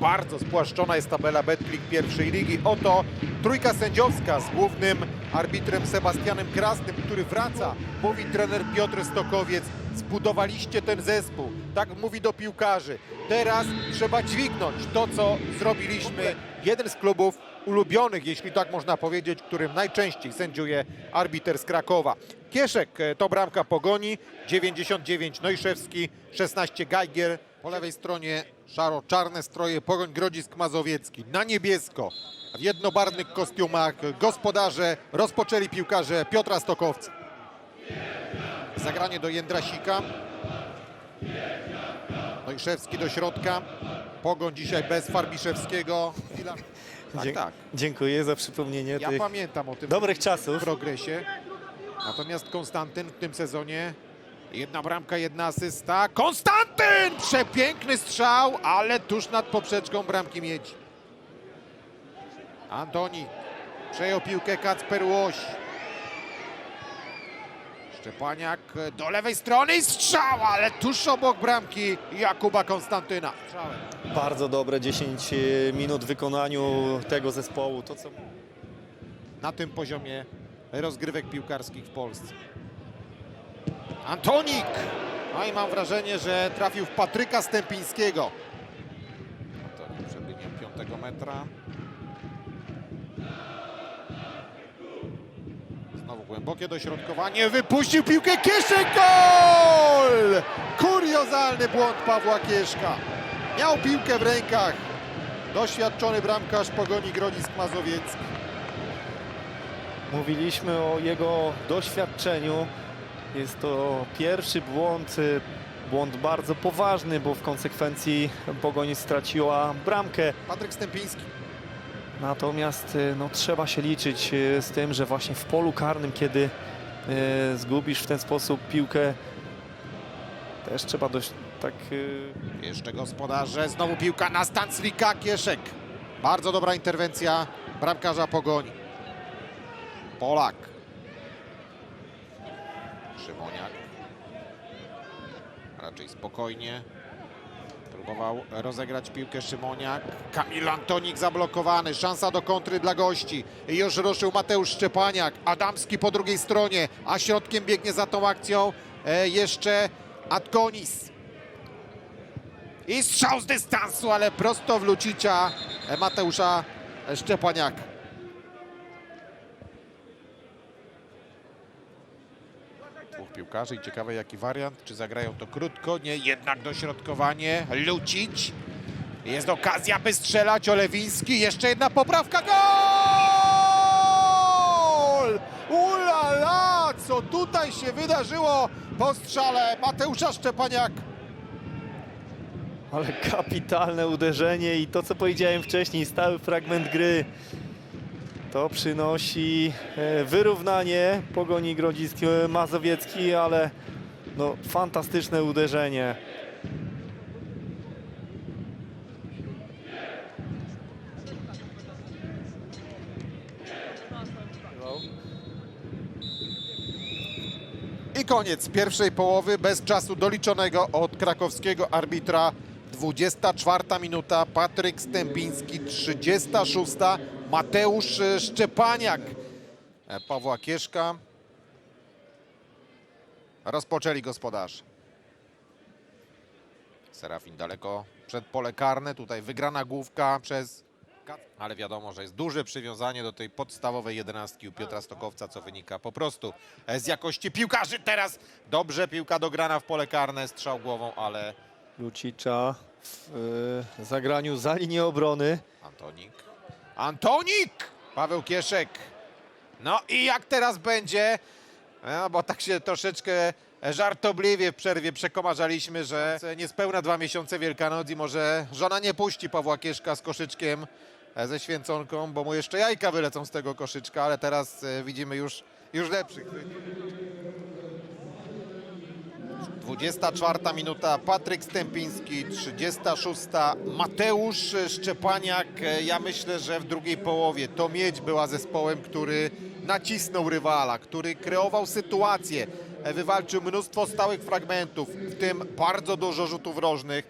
bardzo spłaszczona jest tabela Betclick pierwszej ligi. Oto trójka sędziowska z głównym arbitrem Sebastianem Krasnym, który wraca. Mówi trener Piotr Stokowiec, zbudowaliście ten zespół. Tak mówi do piłkarzy. Teraz trzeba dźwignąć to, co zrobiliśmy. Jeden z klubów ulubionych, jeśli tak można powiedzieć, którym najczęściej sędziuje arbiter z Krakowa. Kieszek e, to bramka Pogoni, 99 Nojszewski, 16 Geiger. Po lewej stronie szaro-czarne stroje Pogoń Grodzisk Mazowiecki. Na niebiesko w jednobarwnych kostiumach gospodarze rozpoczęli piłkarze Piotra Stokowca. Zagranie do Jędrasika. Nojszewski do środka. Pogoń dzisiaj bez Farbiszewskiego. Tak, Dzie- tak. Dziękuję za przypomnienie Ja tych pamiętam o tym dobrych czasów. progresie. Natomiast Konstantyn w tym sezonie jedna bramka, jedna asysta. Konstantyn! Przepiękny strzał, ale tuż nad poprzeczką bramki miedzi. Antoni przejął piłkę Kacper Łoś. Szczepaniak do lewej strony i strzał, ale tuż obok bramki Jakuba Konstantyna. Bardzo dobre 10 minut w wykonaniu tego zespołu. To co na tym poziomie rozgrywek piłkarskich w Polsce. Antonik! No i mam wrażenie, że trafił w Patryka Stępińskiego. Antonik przed linią piątego metra. Znowu głębokie dośrodkowanie. Wypuścił piłkę Kieszek. Gol! Kuriozalny błąd Pawła Kieszka. Miał piłkę w rękach. Doświadczony bramkarz Pogoni Grodzisk Mazowiecki. Mówiliśmy o jego doświadczeniu. Jest to pierwszy błąd, y, błąd bardzo poważny, bo w konsekwencji Pogoń straciła bramkę. Patryk Stępiński. Natomiast y, no, trzeba się liczyć y, z tym, że właśnie w polu karnym, kiedy zgubisz w ten sposób piłkę, też trzeba dość tak Jeszcze gospodarze, znowu piłka na Stanclika, Kieszek. Bardzo dobra interwencja bramkarza Pogoni. Polak. Szymoniak. Raczej spokojnie. Próbował rozegrać piłkę Szymoniak. Kamil Antonik zablokowany. Szansa do kontry dla gości. Już ruszył Mateusz Szczepaniak. Adamski po drugiej stronie. A środkiem biegnie za tą akcją e, jeszcze Atkonis. I strzał z dystansu, ale prosto w Lucicia Mateusza Szczepaniaka. Piłkarzy i ciekawe jaki wariant. Czy zagrają to krótko? Nie, jednak dośrodkowanie. Lucić. Jest okazja, by strzelać. Olewiński. Jeszcze jedna poprawka. Gol! Ulala! Co tutaj się wydarzyło po strzale Mateusza Szczepaniak? Ale kapitalne uderzenie i to, co powiedziałem wcześniej, stały fragment gry. To przynosi e, wyrównanie Pogoni Grodzisk e, Mazowiecki, ale no, fantastyczne uderzenie. I koniec pierwszej połowy bez czasu doliczonego od krakowskiego arbitra. 24 minuta, Patryk Stępiński, 36. Mateusz e, Szczepaniak. E, Pawła Kieszka. Rozpoczęli gospodarze. Serafin daleko przed pole karne. Tutaj wygrana główka przez... Ale wiadomo, że jest duże przywiązanie do tej podstawowej jedenastki u Piotra Stokowca, co wynika po prostu z jakości piłkarzy. Teraz dobrze piłka dograna w pole karne, strzał głową, ale Lucicza w e, zagraniu za linię obrony. Antonik. Antonik! Paweł Kieszek. No i jak teraz będzie? No, bo tak się troszeczkę żartobliwie w przerwie przekomarzaliśmy, że niespełna dwa miesiące Wielkanoc i może żona nie puści Pawła Kieszka z koszyczkiem e, ze święconką, bo mu jeszcze jajka wylecą z tego koszyczka, ale teraz e, widzimy już, już lepszych. 24 minuta, Patryk Stępiński, 36 Mateusz Szczepaniak. Ja myślę, że w drugiej połowie to Miedź była zespołem, który nacisnął rywala, który kreował sytuację, wywalczył mnóstwo stałych fragmentów, w tym bardzo dużo rzutów rożnych.